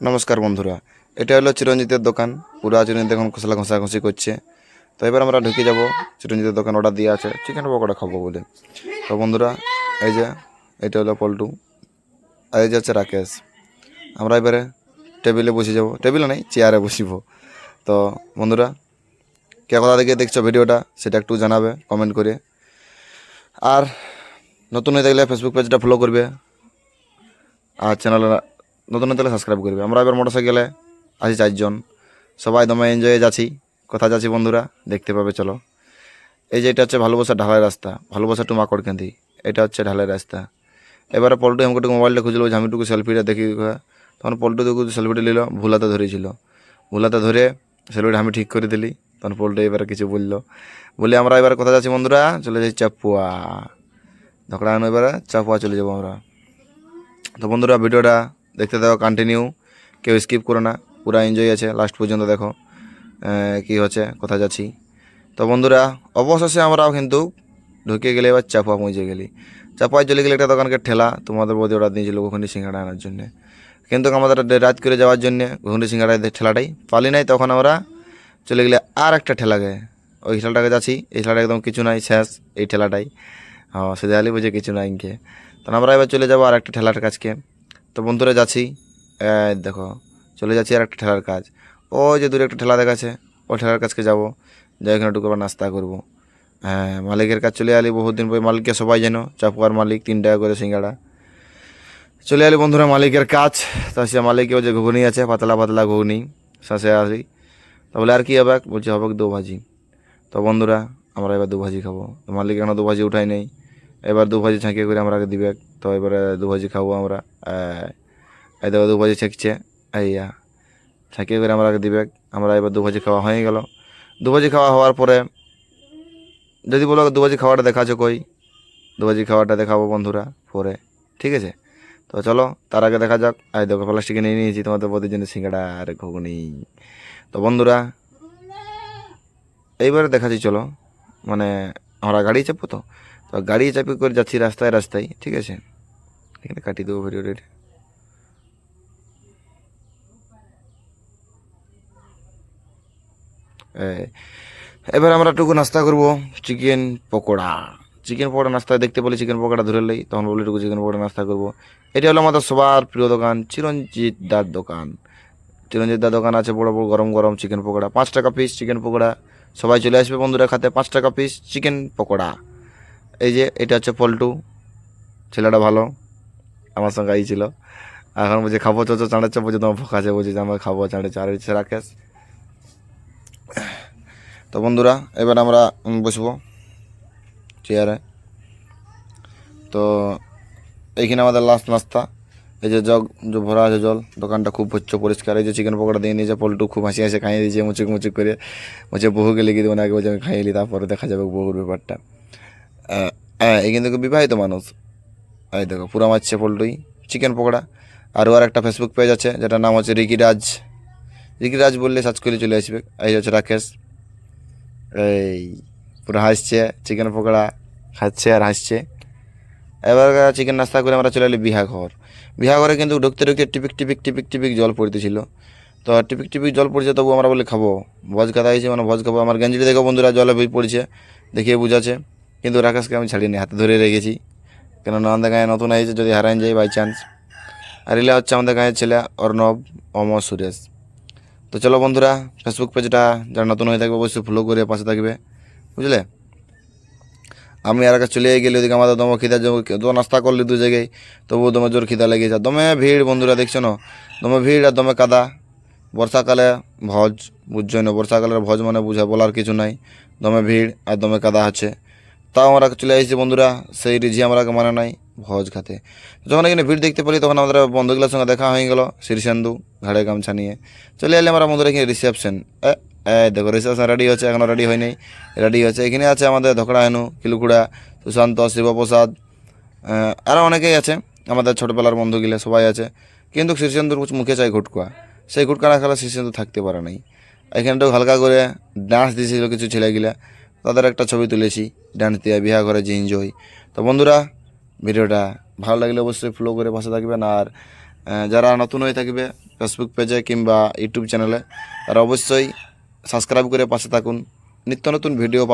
নমস্কার বন্ধুরা, এটা হলো চিরঞ্জিতের দোকান। পুরো চিরঞ্জিত এখন খোসলা ঘষাঘষি করছে। তো এবার আমরা ঢুকে যাব। চিরঞ্জিতের দোকান অর্ডার দিয়ে আছে। চিকেন পকোড়া খাব বলে। তো বন্ধুরা, এই যে, এটা হলো পল্টু। আর এই যে হচ্ছে রাকেশ। আমরা এবারে টেবিলে বসে যাব। টেবিলে নেই চেয়ারে বসিব। তো বন্ধুরা, কে কথা থেকে দেখছ ভিডিওটা, সেটা একটু জানাবে কমেন্ট করে। আর নতুন হয়ে থাকলে ফেসবুক পেজটা ফলো করবে। আর চ্যানেলে নতুন হতে সাবস্ক্রাইব করবে। আমরা এবার মোটর সাইকেলে আছি চারজন। সবাই দমে এনজয়ে যাচ্ছি। কোথায় যাচ্ছি বন্ধুরা, দেখতে পাবে, চলো। এই যে এটা হচ্ছে ভালোবাসা ঢালাই রাস্তা, ভালোবাসা টু মাকড়কেন্দি। এটা হচ্ছে ঢালাই রাস্তা। এবারে পল্টু আমাকে মোবাইলটা খুঁজলো, যে আমি টুকু সেলফিটা দেখি। তখন পল্টু দেখু সেলফিটা নিল ভুলাতে ধরেছিল। ভুলাতে ধরে সেলফিটা আমি ঠিক করে দিলি। তখন পল্টু এবারে কিছু বলল। বলে আমরা এবার কোথায় যাচ্ছি বন্ধুরা, চলে যাই চাপুয়া। ধকড়া এবারে চাপুয়া চলে যাব আমরা। তো বন্ধুরা, ভিডিওটা দেখতে দাও কন্টিনিউ কেউ স্কিপ করো না, পুরো এনজয় আছে লাস্ট পর্যন্ত দেখো কি হচ্ছে, কোথায় যাচ্ছি। তো বন্ধুরা, অবশেষে আমরাও কিন্তু ঢুকে গেলে এবার চাপুয়া পৌঁছে গেলি। চাপুয়ায় চলে গেলে একটা দোকানকে ঠেলা, তোমাদের বদি অর্ডার দিয়েছিল ঘুগনি সিঙ্গাড়া আনার জন্য। কিন্তু আমাদের রাত করে যাওয়ার জন্য ঘুগনি সিঙ্গাড়া ঠেলাটাই পালি নাই, তখন আমরা চলে গেলে আর একটা ঠেলাকে, ওই ঠেলাটাকে যাচ্ছি। এই ঠেলাটা একদম কিছু নাই, শেষ, এই ঠেলাটাই। হ্যাঁ সে দেখালি বুঝে কিছু নাই ইনকে। তো আমরা এবার চলে যাব আর একটা ঠেলার কাছকে। তো বন্ধুরা যাচ্ছি। দেখো, চলে যাচ্ছি আর একটা ঠেলার কাজ। ও যে দূরে একটা ঠেলা দেখাচ্ছে, ও ঠেলার কাছকে যাব। যাই ওখানে ঢুকে আবার নাস্তা করব। হ্যাঁ মালিকের কাজ চলে আলি বহুত দিন পরে। মালিককে সবাই যেন চাপুয়ার মালিক, তিন টাকা করে সিঙ্গাড়া। চলে আলি বন্ধুরা মালিকের কাজ। তা সে মালিকেও যে ঘুগনি আছে, পাতলা পাতলা ঘুগনি শাসে আসি। তা বলে, আর কি হবে? বলছে হবে দু ভাজি তো বন্ধুরা, আমরা এবার দু ভাজি খাব। তো মালিক এখনও দু ভাজি উঠাই নেই। এবার দু ভাজি ছাঁকিয়ে করে আমরা দিবে। তো এবারে দু ভাজি খাব আমরা। এই, দেখো দু ভাজি ছেঁকছে। এইয়া ছাঁকিয়ে করে আমরা দিবে। আমরা এবার দু ভাজি খাওয়া হয়ে গেল। দু ভাজি খাওয়া হওয়ার পরে যদি বলো দু ভাজি খাওয়াটা দেখাছো কই? দু ভাজি খাওয়াটা দেখাবো বন্ধুরা পরে। ঠিক আছে? তো চলো তার আগে দেখা যাক। এই দেখো প্লাস্টিকে নিয়ে নিয়েছি তোমাদের প্রতির জন্য সিঙ্গাড়া আর ঘুগনি। তো বন্ধুরা এইবারে দেখাচ্ছি চলো। মানে আমরা গাড়ি চাপবো তো? তো গাড়ি চাপি করে যাচ্ছি রাস্তায় রাস্তায় ঠিক আছে? এখানে কাটিয়ে দেবো এটা। এই, এবার আমরা টুকু নাস্তা করব চিকেন পকোড়া। চিকেন পকোড়া নাস্তায় দেখতে পেলে চিকেন পকোড়া ধরে লই তখন বলি টুকু চিকেন পকোড়া নাস্তা করব। এটা হলো আমাদের সবার প্রিয় দোকান চিরঞ্জিত দার দোকান। চিরঞ্জিত দার দোকান আছে বড় বড় গরম গরম চিকেন পকোড়া। পাঁচ টাকা পিস চিকেন পকোড়া। সবাই চলে আসবে বন্ধুরা খাতে পাঁচ টাকা পিস চিকেন পকোড়া। এই যে, এটা হচ্ছে পল্টু। ছেলেটা ভালো, আমার সঙ্গে এই ছিল। এখন বলছে, খাব চো চাঁড়ে চো বলছে তোমার ভোক আছে। বলছে আমরা খাব চাঁড়ে আর হচ্ছে রাকেশ। তো বন্ধুরা, এবার আমরা বসবো চেয়ারে তো এইখানে আমাদের লাস্ট নাস্তা। এই যে জগ, যে ভরা আছে জল, দোকানটা খুব হচ্ছে পরিষ্কার। এই যে চিকেন পকোড়া দিয়ে নিয়েছে পল্টু, খুব হাসি হাসি খাইয়ে দিয়েছে, মুচুক মুচুক করে। বলছে, বহুকে লিখে দেবো না, আগে বলছে, আমি খাইয়ে নিই, তারপরে দেখা যাবে বহুর ব্যাপারটা। হ্যাঁ এই কিন্তু বিবাহিত মানুষ। এই দেখো, পুরা মারছে পল্টুই চিকেন পকোড়া। আরও আর একটা ফেসবুক পেজ আছে, যেটার নাম হচ্ছে রিকি রাজ রিকি রাজ বললে সার্চ করে চলে আসবে। এই হচ্ছে রাকেশ। এই পুরো হাসছে চিকেন পকোড়া খাচ্ছে আর হাসছে। এবার চিকেন নাস্তা করে আমরা চলে এলি বিহা ঘর বিহা ঘরে কিন্তু ঢুকতে ঢুকতে টিপিক টিপিক টিপিক টিপিক জল পড়তেছিল তো টিপিক টিপিক জল পড়ছে, তবু আমরা বলি খাব। ভোজ খাতা হয়েছে মানে ভোজ খাব। আমার গেঞ্জিটা দেখো বন্ধুরা, জলে পড়ছে, দেখিয়ে বুঝাচ্ছে। কিন্তু রাকেশকে আমি ছাড়িনি, হাতে ধরে রেখেছি। কেননা আমাদের গায়ে নতুন হয়েছে যদি হারাই যায় বাই চান্স আর এলা হচ্ছে আমাদের গায়ের ছেলে অর্ণব অমর সুরেশ। তো চলো বন্ধুরা ফেসবুক পেজটা যারা নতুন হয়ে থাকবে, অবশ্যই ফলো করে পাশে থাকবে। বুঝলে? আমি আর আগে চলে গেলে ওদিকে আমাদের দমে খিদা তো নাস্তা করলি দু জায়গায়, তবুও দমে জোর খিদা লেগে লেগেছে দমে ভিড় বন্ধুরা, দেখছ না? দমে ভিড় আর দমে কাদা। বর্ষাকালে ভজ, বুঝছ না? বর্ষাকালের ভজ মানে বুঝা বলার কিছু নাই। দমে ভিড় আর দমে কাদা আছে তাও আমরা চলে আসছি বন্ধুরা, সেই রিঝি আমরা মানে নাই, ভোজ খাতে। যখন এখানে ভিড় দেখতে পেলি, তখন আমাদের বন্ধুগুলোর সঙ্গে দেখা হয়ে গেল শ্রীসেন্দু ঘাড়ে গামছা নিয়ে। চলে এলে আমরা বন্ধুরা এখানে রিসেপশন দেখো রিসেপশন রেডি হচ্ছে এখনও রেডি হয়নি রেডি হচ্ছে। এখানে আছে আমাদের ধকড়া হেনু কিলুকুড়া সুশান্ত, শিবপ্রসাদ আরও অনেকেই আছে, আমাদের ছোটোবেলার বন্ধুগুলো সবাই আছে। কিন্তু শীর্ষেন্দুর মুখে চাই ঘুটকুয়া সেই ঘুটকা না খেলে শীর্ষেন্দু থাকতে পারে নাই। এখানটাও হালকা করে ডান্স দিয়েছিল কিছু ছেলেগুলা। তাদের একটা ছবি তুলেছি ডান্স বিহা করে যে এনজয় তো বন্ধুরা, ভিডিওটা ভালো লাগলে অবশ্যই ফলো করে পাশে থাকবেন আর যারা নতুন হয়ে থাকবে ফেসবুক পেজে কিংবা ইউটিউব চ্যানেলে তারা অবশ্যই সাবস্ক্রাইব করে পাশে থাকুন। নিত্য নতুন ভিডিও